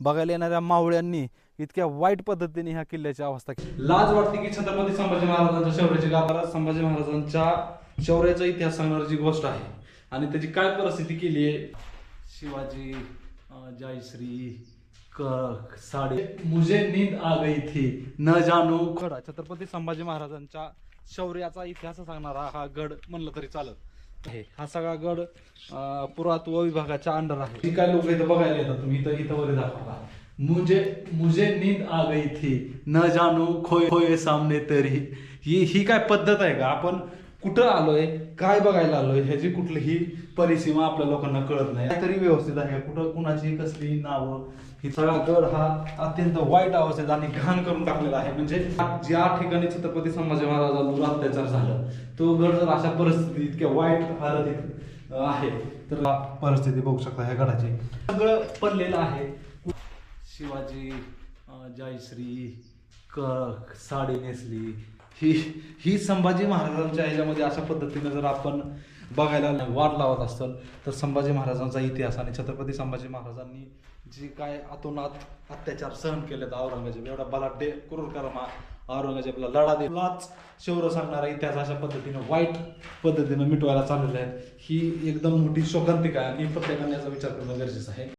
बघायला येणाऱ्या मावळ्यांनी इतक्या वाईट पद्धतीने ह्या किल्ल्याची अवस्था केली. लाज वाटते की छत्रपती संभाजी महाराजांच्या शौर्याची गाभारात संभाजी महाराजांच्या शौर्याचा इतिहास सांगणारी जी गोष्ट आहे आणि त्याची काय परिस्थिती केली आहे? शिवाजी जयश्री क साडे मुझे नींद आ गई थी न जाणू गड छत्रपती संभाजी महाराजांच्या शौर्याचा इतिहास सांगणारा हा गड म्हणलं तरी चालत. आहे. हा सगळा गड पुरातत्व विभागाच्या अंडर आहे. जी काय लोक इथं बघायला येतात. तुम्ही इथं इथं वर दाखवला मुझे मुझे नींद आ गई थी. न जाणू खोय खोय सामने तरी. ही ही काय पद्धत आहे का? आपण कुठं आलोय काय बघायला आलोय ह्याची कुठलीही परिसीमा आपल्या लोकांना कळत नाही. तरी व्यवस्थित आहे कुठं कुणाची कसली नावं ही सगळा गड हा अत्यंत वाईट अवस्थेत आणि घाण करून टाकलेला आहे. म्हणजे ज्या ठिकाणी छत्रपती संभाजी महाराजांवर अत्याचार झालं तो गड जर अशा परिस्थितीत इतक्या वाईट हालतीत आहे तर परिस्थिती बघू शकता ह्या गडाची. सगळं पडलेलं आहे. शिवाजी जयश्री क साडी नेसली ही ही संभाजी महाराजांच्या ह्याच्यामध्ये अशा पद्धतीने जर आपण बघायला वाट लावत असतं तर संभाजी महाराजांचा इतिहास आणि छत्रपती संभाजी महाराजांनी जी काय अतोनात अत्याचार सहन केलेत औरंगजेब एवढा बलाढ्य क्रूरकर्मा औरंगजेबला लढा दिलाच शौर्य सांगणारा इतिहास अशा पद्धतीने वाईट पद्धतीनं मिटवायला चाललेला आहे ही एकदम मोठी शोकांतिका आहे आणि प्रत्येकाने याचा विचार करणं गरजेचं आहे.